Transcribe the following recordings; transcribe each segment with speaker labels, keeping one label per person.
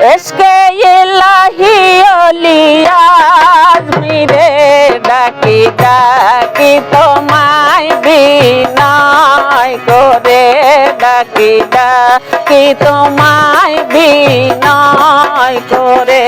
Speaker 1: SK ইলাহি অলি আজমি রে ডাকি ডাকি তোমায় বিনয় করে, ডাকি ডাকি তোমায় বিনয় করে।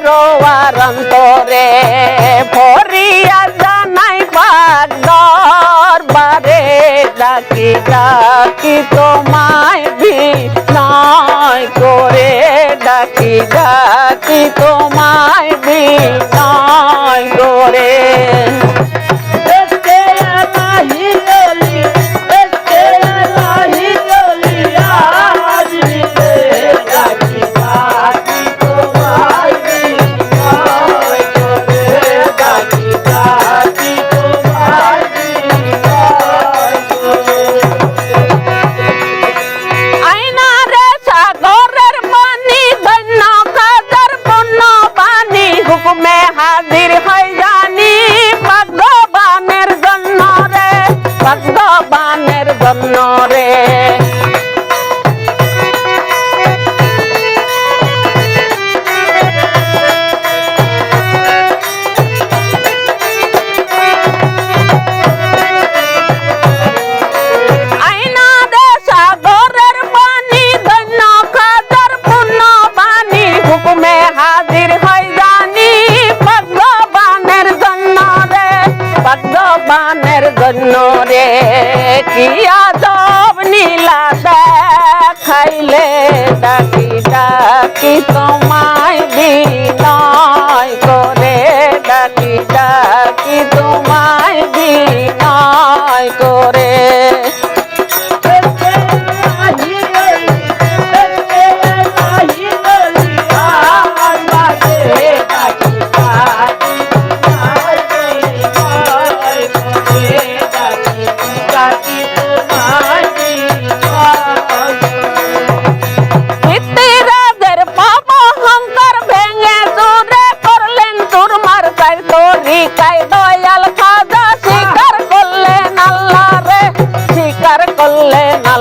Speaker 1: পরোয়ার অন্তরে ভরিয়া জানাই পাক দরবারে ডাকি ডাকি তোমায় বি নয় করে ডাকি ডাকি বানের জন্য রে ইয়াদব নীলা দেখাইলে ডাকি ডাকি তোমার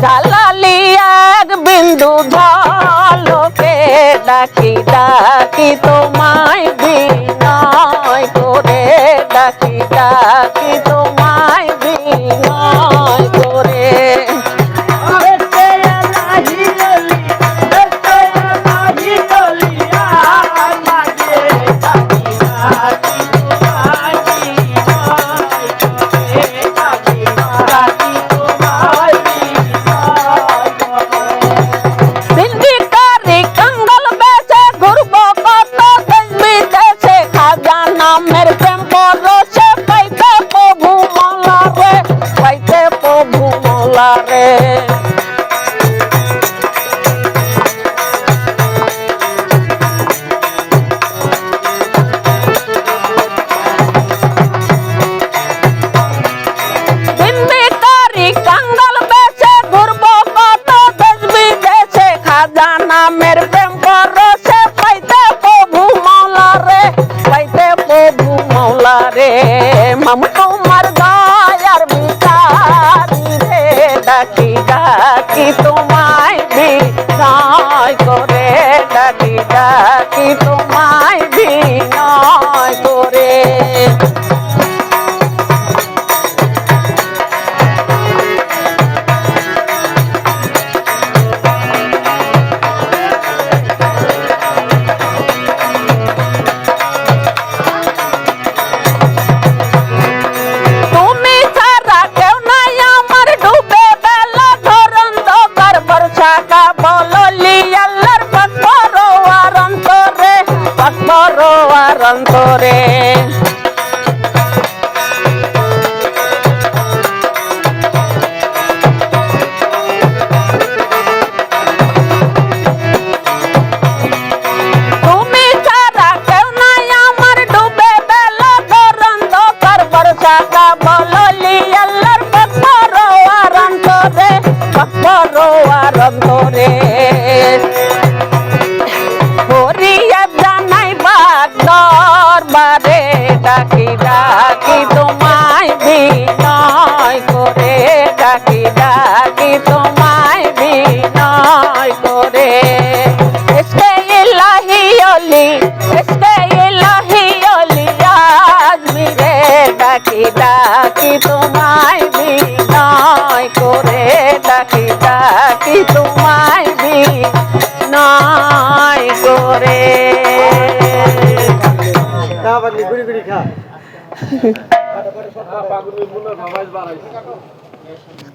Speaker 1: জ্বালালি এক বিন্দু ঝলকে ডাকি ডাকি তোমায় বিনয় করে ডাকি ডাকি তো নামের প্রেম পরশে পাইতে প্রভু মাওলা রে, পাইতে প্রভু মাওলা রে। মাম তোমার দয়ার বিচারি রে, ডাকি ডাকি তোমায় বিনয় করে, ডাকি ডাকি তোমায় ডাকি ডাকি, তোমায় বিনয় করে, ডাকি ডাকি, তোমায় বিনয় করে। ইসকে ইলাহি অলি ইসকে ইলাহি অলি আজমিরে ডাকি ডাকি, তোমায় বিনয় করে, ডাকি ডাকি, তোমায়
Speaker 2: খা। খা